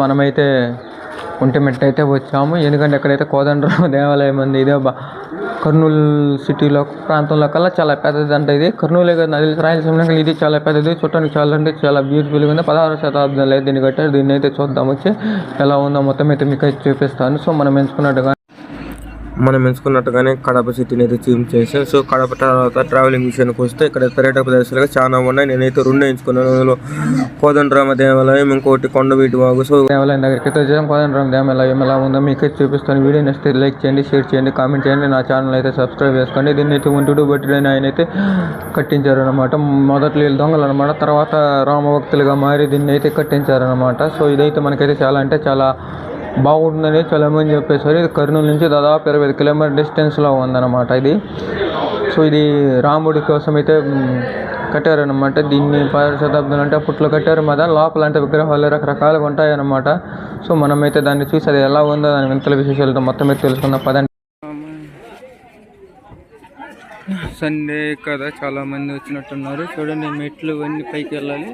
మనమైతే ఒంటిమిట్ట అయితే వచ్చాము. ఎందుకంటే ఎక్కడైతే కోదండరావు దేవాలయం ఉంది ఇదే కర్నూలు సిటీలో ప్రాంతంలో కల్లా చాలా పెద్దది అంట ఇది. కర్నూలే కదా రాయలసీమలో ఇది చాలా పెద్దది. చూడటానికి చాలా అంటే చాలా బ్యూటిఫుల్గా ఉంది. పదహారు శతాబ్దంలో అయితే దీన్ని కట్టారు. దీన్ని అయితే చూద్దాం వచ్చి ఎలా ఉందో మొత్తం అయితే మీకు అయితే చూపిస్తాను. సో మనం ఎంచుకున్నట్టుగా మనం ఎంచుకున్నట్టుగానే కడప సిటీని అయితే చూమ్ చేసాం సో కడప తర్వాత ట్రావెలింగ్ విషయానికి వస్తే ఇక్కడ పర్యాటక ప్రదేశాలుగా చాలా ఉన్నాయి. నేనైతే రెండు ఎంచుకున్నాను. అందులో కోదండరామ దేవాలయం ఇంకోటి కొండవీటి వాగు. సో దేవాలయం దగ్గరికి అయితే వచ్చాం. కోదండరామ దేవాలయం ఎలా ఉందో మీకు అయితే చూపిస్తాను. వీడియో నచ్చితే లైక్ చేయండి షేర్ చేయండి కామెంట్ చేయండి. నా ఛానల్ అయితే సబ్స్క్రైబ్ చేసుకోండి. దీన్ని అయితే ఉంటుడు బట్టి ఆయన అయితే కట్టించారనమాట మొదట్లో వీళ్ళు దొంగలు అనమాట తర్వాత రామభక్తులుగా మారి దీన్ని అయితే కట్టించారనమాట సో ఇదైతే మనకైతే చాలా అంటే చాలా బాగుంటుందని చాలా మంది ఇది కర్నూలు నుంచి దాదాపు ఇరవై ఐదు కిలోమీటర్ డిస్టెన్స్లో ఉందన్నమాట ఇది. సో ఇది రాముడి కోసం అయితే కట్టారనమాట దీన్ని పదహారు శతాబ్దంలో అంటే అప్పట్లో కట్టారు కదా లోపల అంటే విగ్రహాలు రకరకాలుగా ఉంటాయన్నమాట. సో మనమైతే దాన్ని చూసి అది ఎలా ఉందో దాని వింతల విశేషాలతో మొత్తం మీద తెలుసుకుందాం. పదండి. సండే కదా చాలా మంది వచ్చినట్టున్నారు. చూడండి మెట్లు అన్నీ పైకి వెళ్ళాలి.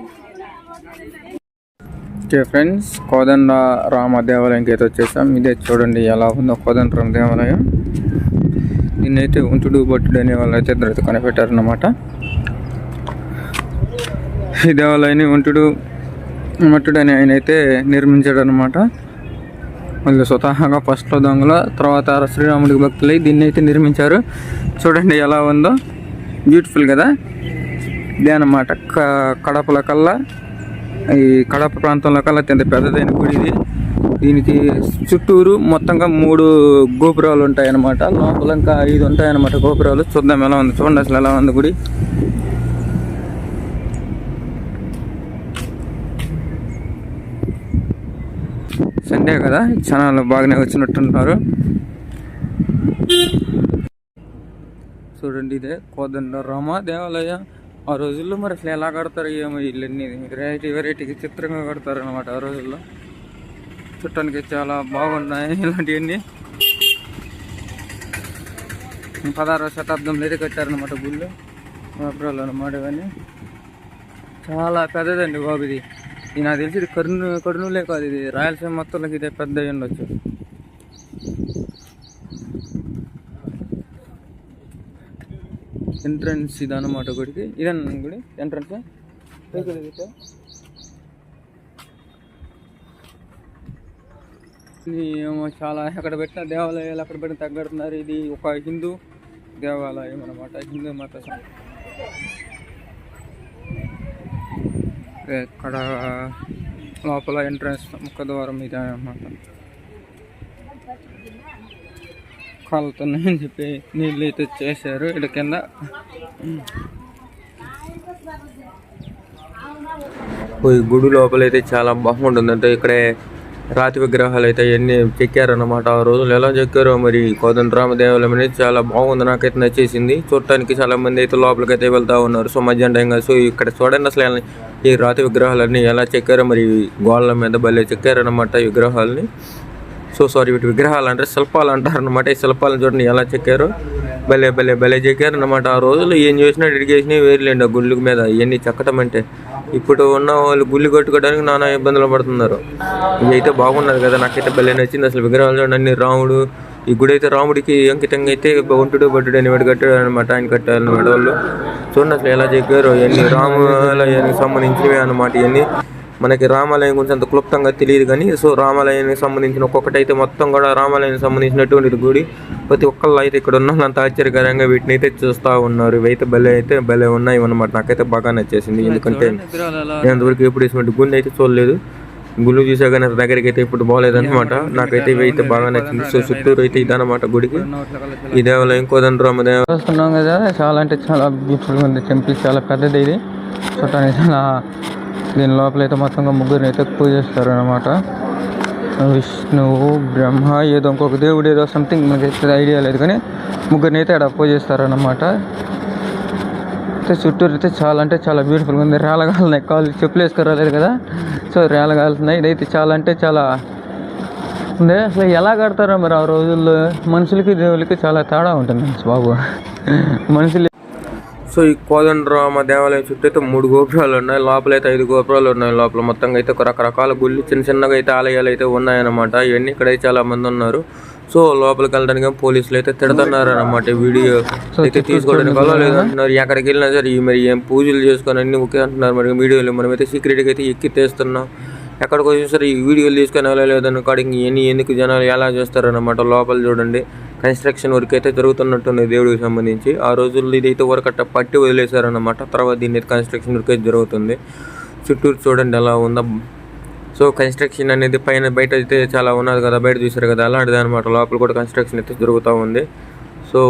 ఓకే ఫ్రెండ్స్ కోదండ రామ దేవాలయంకి అయితే వచ్చేసాం. ఇదే చూడండి ఎలా ఉందో కోదండ రామ దేవాలయం దీన్నైతే ఉంచుడు భట్టుడు అనే వాళ్ళు అయితే ఇద్దరు కనిపెట్టారనమాట ఈ దేవాలయాన్ని ఉంటుడు మట్టుడు అని ఆయన అయితే నిర్మించాడు అనమాట మళ్ళీ స్వతహాగా ఫస్ట్లో దొంగల తర్వాత శ్రీరాముడికి భక్తులై దీన్ని అయితే నిర్మించారు. చూడండి ఎలా ఉందో. బ్యూటిఫుల్ కదా? ఇదే అనమాట క- కడపల కల్లా ఈ కడప ప్రాంతంలో కల్లా అత్యంత పెద్దదైన గుడి ఇది. దీనికి చుట్టూరు మొత్తంగా మూడు గోపురాలు ఉంటాయి అన్నమాట లోపల ఇంకా ఐదు ఉంటాయన్నమాట గోపురాలు. చూద్దాం ఎలా ఉంది. చూడండి అసలు ఎలా ఉంది గుడి. సండే కదా. జనాలు బాగానే వచ్చినట్టున్నారు. చూడండి ఇదే కోదండ రామ దేవాలయం. ఆ రోజుల్లో మరి అసలు ఎలా కడతారు ఏమో ఇల్లన్నీ వెరైటీ వెరైటీకి చిత్రంగా కడతారు అనమాట ఆ రోజుల్లో. చుట్టానికి చాలా బాగున్నాయి ఇలాంటివన్నీ. పదహారవ శతాబ్దంలో అయితే కట్టారనమాట గుళ్ళు. గోపురాలు అనమాట ఇవన్నీ. చాలా పెద్దదండి బాబు ఇది. ఇది నాకు తెలిసి ఇది కర్నూ కర్నూలే కాదు ఇది రాయలసీమ మొత్తంలోకి ఇదే పెద్ద ఉండొచ్చు. ఎంట్రన్స్ ఇది అనమాట గుడికి. ఇదన్న గుడి ఎంట్రన్స్ ఏమో చాలా ఎక్కడ పెట్టిన దేవాలయాలు అక్కడ పెట్టిన తగ్గడుతున్నారు ఇది ఒక హిందూ దేవాలయం అనమాట హిందూ మత ఇక్కడ లోపల ఎంట్రన్స్ ముఖ ద్వారం ఇది అనమాట కాలుతున్నాయని చెప్పి నీళ్ళు అయితే చేశారు. ఇక్కడ కింద. ఈ గుడి లోపల అయితే చాలా బాగుంటుంది. అంటే ఇక్కడే రాతి విగ్రహాలు అయితే ఎన్ని చెక్కారన్నమాట. ఆ రోజులు ఎలా చెక్కారో మరి కోదండ రామదేవాలయం అనేది చాలా బాగుంది. నాకైతే నచ్చేసింది. చూడటానికి చాలా మంది అయితే లోపలికి అయితే వెళ్తా ఉన్నారు. సో మధ్యాహ్నం సో ఇక్కడ చూడండి అసలు ఈ రాతి విగ్రహాలన్నీ ఎలా చెక్కారో మరి గోడల మీద భలే చెక్కారన్నమాట ఈ విగ్రహాలని. సో సారీ వీటి విగ్రహాలు అంటే శిల్పాలు అంటారు అనమాట ఈ శిల్పాలను చూడండి ఎలా చెక్కారు. భలే భలే భలే చెక్కారు అనమాట ఆ రోజుల్లో ఏం చేసినా ఎడిగేసినా వేరులేండి ఆ గుళ్ళు మీద. ఇవన్నీ చెక్కటం అంటే ఇప్పుడు ఉన్న వాళ్ళు గుళ్ళు కట్టుకోవడానికి నానా ఇబ్బందులు పడుతున్నారు. ఇవి అయితే బాగున్నది కదా. నాకైతే భలే నచ్చింది అసలు విగ్రహాలు చూడండి. అన్ని రాముడు ఈ గుడి అయితే రాముడికి అంకితంగా అయితే ఒంటుడు బట్టుడు అని వాడు కట్టాడు అనమాట ఆయన కట్టారనమాట వాళ్ళు. చూడండి అసలు ఎలా చెక్కారు. ఇవన్నీ రాములకి సంబంధించినవి అనమాట ఇవన్నీ. మనకి రామాలయం గురించి అంత క్లుప్తంగా తెలియదు కానీ సో రామాలయానికి సంబంధించిన ఒక్కొక్కటి అయితే మొత్తం కూడా రామాలయానికి సంబంధించినటువంటి గుడి. ప్రతి ఒక్కళ్ళు అయితే ఇక్కడ ఉన్న వాళ్ళంత ఆశ్చర్యకరంగా వీటిని అయితే చూస్తూ ఉన్నారు. ఇవైతే భలే అయితే భలే ఉన్నాయి అనమాట నాకైతే బాగా నచ్చేసింది. ఎందుకంటే నేను అంతవరకు ఎప్పుడు వేసినట్టు గుండె అయితే చూడలేదు. గుళ్ళు చూసా కానీ దగ్గరికి అయితే ఇప్పుడు బాగలేదన్నమాట నాకైతే ఇవి అయితే బాగా నచ్చింది. సో చుట్టూరు అయితే ఇదన్నమాట గుడికి. ఈ దేవాలయం కోదండరామ దేవాలయం చూస్తున్నాం కదా చాలా అంటే చాలా బ్యూటిఫుల్గా ఉంది. టెంపుల్ చాలా పెద్దది ఇది. చూడటానికి చాలా దీని లోపల అయితే మొత్తంగా ముగ్గురిని అయితే పూజిస్తారు అనమాట విష్ణువు బ్రహ్మ ఏదో ఇంకొక దేవుడు ఏదో సంథింగ్ మనకి ఐడియా లేదు కానీ ముగ్గురిని అయితే అక్కడ పూజిస్తారు అనమాట అయితే చుట్టూరు అయితే చాలా అంటే చాలా బ్యూటిఫుల్గా ఉంది. రేలగాలున్నాయి కాలు చెప్పులు వేసుకురాలేదు కదా? సో రేలగాలుతున్నాయి ఇదైతే చాలా అంటే చాలా ఉంది. అసలు ఎలా కడతారో మరి ఆ రోజుల్లో మనుషులకి దేవుళ్ళకి చాలా తేడా ఉంటుంది. బాబు. మనుషులు సో ఈ కోదండరామ దేవాలయం చుట్టూ అయితే మూడు గోపురాలు ఉన్నాయి. లోపల అయితే ఐదు గోపురాలు ఉన్నాయి. లోపల మొత్తంగా అయితే ఒక రకరకాల గుళ్ళు చిన్న చిన్నగా అయితే ఆలయాలు అయితే ఉన్నాయన్నమాట. ఇవన్నీ ఇక్కడ చాలా మంది ఉన్నారు. సో లోపలికి వెళ్ళడానికి పోలీసులు అయితే తిడుతున్నారు అనమాట వీడియో. అయితే తీసుకోవడానికి లేదంటున్నారు. ఎక్కడికి వెళ్ళినా సరే ఈ మరి ఏం పూజలు చేసుకొని అన్ని ఒకే అంటున్నారు. మరి వీడియోలు మనమైతే సీక్రెట్గా అయితే ఎక్కి తీస్తున్నాం. ఎక్కడికి వచ్చి సరే ఈ వీడియోలు తీసుకొని వెళ్ళలేదని కాడికి ఎన్ని ఎందుకు జనాలు ఎలా చేస్తారన్నమాట లోపల చూడండి. కన్స్ట్రక్షన్ వర్క్ అయితే జరుగుతున్నట్టుంది దేవుడికి సంబంధించి. ఆ రోజుల్లో ఇదైతే వర్క్ అట్ట పట్టి వదిలేశారన్నమాట. తర్వాత దీని అయితే కన్స్ట్రక్షన్ వర్క్ అయితే జరుగుతుంది. చుట్టూరు చూడండి ఎలా ఉందో. సో కన్స్ట్రక్షన్ అనేది పైన బయట అయితే చాలా ఉన్నది కదా బయట చూసారు కదా అలాంటిది అనమాట లోపల కూడా కన్స్ట్రక్షన్ అయితే జరుగుతూ ఉంది. సో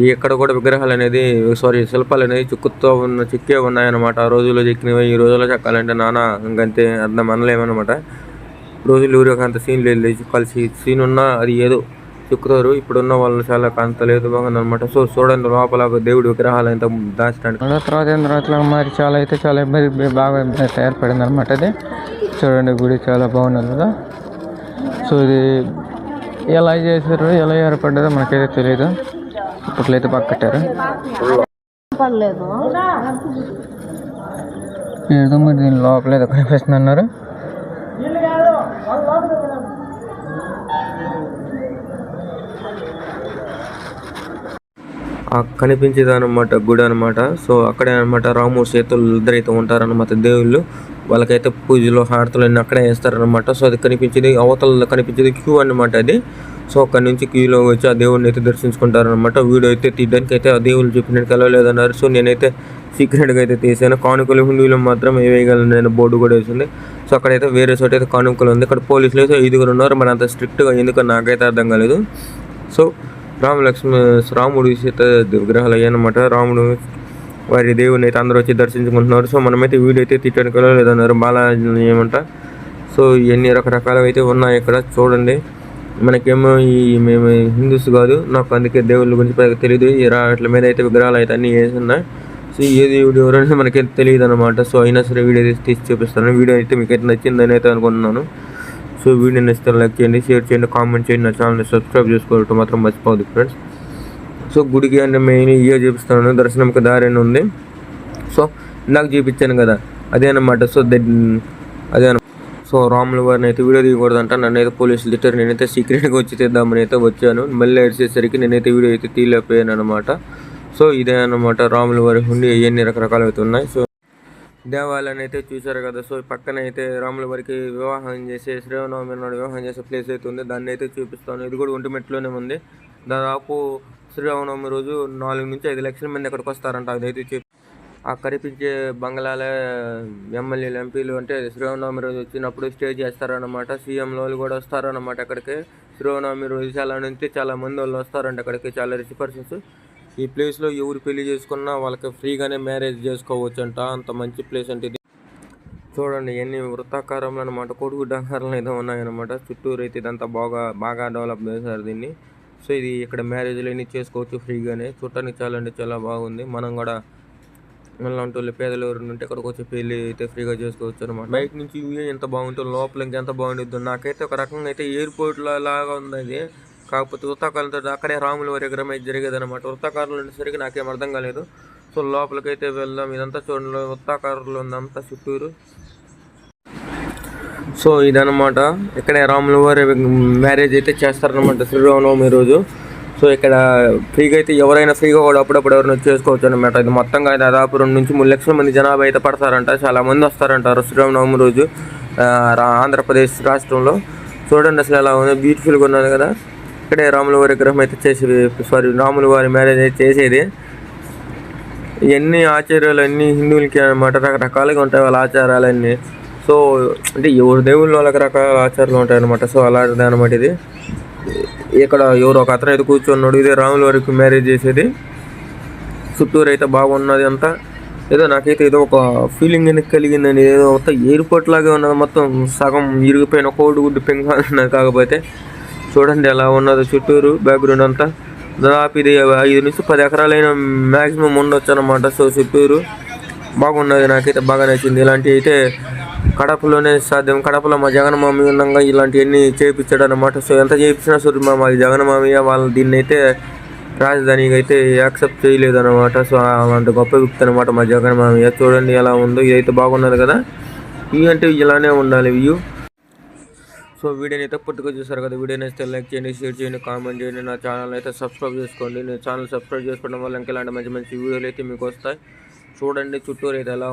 ఈ ఎక్కడ కూడా విగ్రహాలు అనేది సారీ శిల్పాలు అనేది చిక్కుతూ ఉన్న చిక్కే ఉన్నాయన్నమాట. ఆ రోజుల్లో చెక్కినవి ఈ రోజుల్లో చెక్కాలంటే నానా ఇంకంతే అర్థం అనలేమన్నమాట. రోజులు ఊరికి అంత సీన్ లేదు కలిసి సీన్ ఉన్నా అది ఏదో చెక్కుతారు ఇప్పుడున్న వాళ్ళు చాలా అంత లేదు బాగుంది అనమాట సో చూడండి లోపల దేవుడి విగ్రహాలు ఎంత దాచడానికి. తర్వాత ఏం తర్వాత మరి చాలా అయితే చాలా ఇబ్బంది బాగా ఏర్పడింది అనమాట అది చూడండి గుడి చాలా బాగున్నది కదా. సో ఇది ఎలా చేశారు ఎలా ఏర్పడ్డదో మనకైతే తెలియదు ఇప్పట్లో అయితే బాగా కట్టారు. ఏదో మరి దీని లోపల ఏదో కనిపిస్తుంది అన్నారు కనిపించేదనమాట గుడి అనమాట సో అక్కడే అనమాట రాము సేతులు ఇద్దరైతే ఉంటారన్నమాట దేవుళ్ళు. వాళ్ళకైతే పూజలు హారతలు అన్నీ అక్కడే వేస్తారనమాట సో అది కనిపించేది అవతల కనిపించేది క్యూ అనమాట అది. సో అక్కడ నుంచి క్యూలో వచ్చి ఆ దేవుడిని అయితే దర్శించుకుంటారనమాట వీడియో అయితే తీయడానికి అయితే ఆ దేవుళ్ళు చెప్పినట్టు కలవలేదన్నారు సో నేనైతే సీక్రెట్గా అయితే తీసాను. కానుకలు హిందువులు మాత్రం వేయగలను నేను బోర్డు కూడా వేసింది. సో అక్కడైతే వేరే చోట అయితే కానుకలు ఉంది. ఇక్కడ పోలీసులు అయితే ఐదుగురు ఉన్నారు. మరి అంత స్ట్రిక్ట్గా ఎందుకు నాకైతే అర్థం కాలేదు. సో రామ లక్ష్మణ రాముడు సీత విగ్రహాలు అయ్యానమాట రాముడు వారి దేవుని అయితే అందరూ వచ్చి దర్శించుకుంటున్నారు. సో మనమైతే వీడియో అయితే తీయడానికి లేదన్నారు బాలాజీ ఏమంట. సో ఇవన్నీ రకరకాలవి అయితే ఉన్నాయి ఇక్కడ చూడండి. మనకేమో ఈ మేము హిందూస్ కాదు నాకు అందుకే దేవుళ్ళ గురించి పెద్దగా తెలియదు ఈ రాట్ల మీద అయితే విగ్రహాలు అయితే అన్నీ వేసి ఉన్నాయి. సో ఏ దేవుడు ఎవరైనా మనకి తెలియదు అనమాట సో అయినా సరే వీడియో తీసి తీసి చూపిస్తాను. వీడియో అయితే మీకు అయితే నచ్చిందని అయితే అనుకుంటున్నాను. సో వీడియో నచ్చితే లైక్ చేయండి షేర్ చేయండి కామెంట్ చేయండి నా ఛానల్ని సబ్స్క్రైబ్ చేసుకోవటం మాత్రం మర్చిపోవద్దు ఫ్రెండ్స్. సో గుడికి అంటే మెయిన్ ఇయర్ చూపిస్తాను దర్శనంకి దారి అని ఉంది. సో ఇందాక చూపించాను కదా అదే అనమాట సో దట్ అదే సో రాముల వారిని అయితే వీడియో తీయకూడదంట నన్ను అయితే పోలీసులు తిట్టారు. నేనైతే సీక్రెట్గా వచ్చి తీద్దామని అయితే వచ్చాను. మళ్ళీ వచ్చేసరికి నేనైతే వీడియో అయితే తీయలేకపోయాను అనమాట సో ఇదే అనమాట రాముల వారి హుండి ఇవన్నీ రకరకాలు అయితే ఉన్నాయి. సో దేవాలయాన్ని అయితే చూశారు కదా. సో పక్కన అయితే రాముల వారికి వివాహం చేసే శ్రీరామనవమి నాడు వివాహం చేసే ప్లేస్ అయితే ఉంది. దాన్ని అయితే చూపిస్తాను. ఇది కూడా ఒంటిమెట్లోనే ఉంది. దాదాపు శ్రీరామనవమి రోజు నాలుగు నుంచి ఐదు లక్షల మంది అక్కడికి వస్తారంట. అదైతే చూపి ఆ కనిపించే బంగ్లాల ఎమ్మెల్యేలు ఎంపీలు అంటే శ్రీరామనవమి రోజు వచ్చినప్పుడు స్టే చేస్తారన్నమాట. సీఎంలు వాళ్ళు కూడా వస్తారన్నమాట అక్కడికి. శ్రీరామనవమి రోజు చాలా నుంచి చాలా మంది వాళ్ళు వస్తారంట అక్కడికి. చాలా రిచ్ పర్సన్స్. ఈ ప్లేస్లో ఎవరు పెళ్ళి చేసుకున్నా వాళ్ళకి ఫ్రీగానే మ్యారేజ్ చేసుకోవచ్చు అంట అంత మంచి ప్లేస్ అంటే ఇది. చూడండి ఎన్ని వృత్తాకారంలో అనమాట కొడుకు డంగారాలు ఏదో ఉన్నాయన్నమాట. చుట్టూరు అయితే ఇదంతా బాగా బాగా డెవలప్ చేశారు దీన్ని. సో ఇది ఇక్కడ మ్యారేజ్లు అన్ని చేసుకోవచ్చు ఫ్రీగానే. చూడటానికి చాలా అంటే చాలా బాగుంది. మనం కూడా మనలాంటి వాళ్ళు పేదలు ఎవరు ఉంటే ఇక్కడికి వచ్చి పెళ్ళి అయితే ఫ్రీగా చేసుకోవచ్చు అనమాట బయట నుంచి వ్యూ ఎంత బాగుంటుందో లోపల ఇంకెంత బాగుంటుందో నాకైతే ఒక రకంగా అయితే ఎయిర్పోర్ట్ లాగా ఉంది కాకపోతే వృత్తాకారంతో అక్కడే రాముల వారి విగ్రహం అయితే జరిగేది అనమాట వృత్తాకారంలో ఉండేసరికి నాకేం అర్థం కాలేదు. సో లోపలికైతే వెళ్దాం. ఇదంతా చూడండి. వృత్తాకారంలో ఉందంతా చుట్టూరు. సో ఇదనమాట ఇక్కడే రాముల వారి మ్యారేజ్ అయితే చేస్తారనమాట శ్రీరామనవమి రోజు. సో ఇక్కడ ఫ్రీగా అయితే ఎవరైనా ఫ్రీగా కూడా అప్పుడప్పుడు ఎవరైనా చేసుకోవచ్చు అనమాట ఇది మొత్తంగా దాదాపు రెండు నుంచి మూడు లక్షల మంది జనాభా అయితే పడతారంట. చాలా మంది వస్తారంటారు శ్రీరామనవమి రోజు ఆంధ్రప్రదేశ్ రాష్ట్రంలో. చూడండి అసలు ఎలా ఉంది. బ్యూటిఫుల్గా ఉన్నది కదా. ఇక్కడే రాముల వారి విగ్రహం అయితే చేసేది. సారీ రాముల వారి మ్యారేజ్ అయితే చేసేది. ఇవన్నీ ఆచార్యాలు అన్నీ హిందువులకి అనమాట రకరకాలుగా ఉంటాయి వాళ్ళ ఆచారాలన్నీ. సో అంటే ఎవరు దేవుళ్ళు వాళ్ళకి రకాల ఆచారాలు ఉంటాయి అనమాట సో అలాంటిది అనమాట ఇది. ఇక్కడ ఎవరు ఒక అతను అయితే కూర్చున్నాడు. ఇదే రాముల వారికి మ్యారేజ్ చేసేది. చుట్టూరు అయితే బాగున్నది అంతా. ఏదో నాకైతే ఏదో ఒక ఫీలింగ్ అనేది కలిగిందండి. ఏదో మొత్తం ఎయిర్పోర్ట్ లాగే ఉన్నది. మొత్తం సగం ఇరిగిపోయిన కోడి గుడ్డు పెంగా కాకపోతే చూడండి ఎలా ఉన్నదో చుట్టూరు బ్యాక్గ్రౌండ్ అంతా. దాదాపు ఇది ఐదు నుంచి పది ఎకరాలైన మ్యాక్సిమం ఉండొచ్చు అనమాట సో చుట్టూరు బాగున్నది నాకైతే బాగా నచ్చింది. ఇలాంటి అయితే కడపలోనే సాధ్యం. కడపలో మా జగన్మామి ఉండగా ఇలాంటివన్నీ చేయించాడు అనమాట సో ఎంత చేయించినా సరే మా మా జగన్మామయ్య వాళ్ళు దీన్ని అయితే రాజధానికి అయితే యాక్సెప్ట్ చేయలేదు అనమాట సో అలాంటి గొప్ప వ్యక్తి అనమాట మా జగన్మామయ్య. చూడండి ఎలా ఉందో ఇదైతే బాగున్నది కదా. ఇవి అంటే ఇలానే ఉండాలి వ్యూ. సో వీడియోని అయితే పూర్తిగా చూసారు కదా వీడియో అయితే లైక్ చేయండి షేర్ చేయండి కామెంట్ చేయండి నా ఛానల్ అయితే సబ్స్క్రైబ్ చేసుకోండి. నేను ఛానల్ సబ్స్క్రైబ్ చేసుకోవడం వల్ల ఇంకా ఇలాంటి మంచి మంచి వీడియోలు అయితే మీకు వస్తాయి. చూడండి చుట్టూరు అయితే ఎలా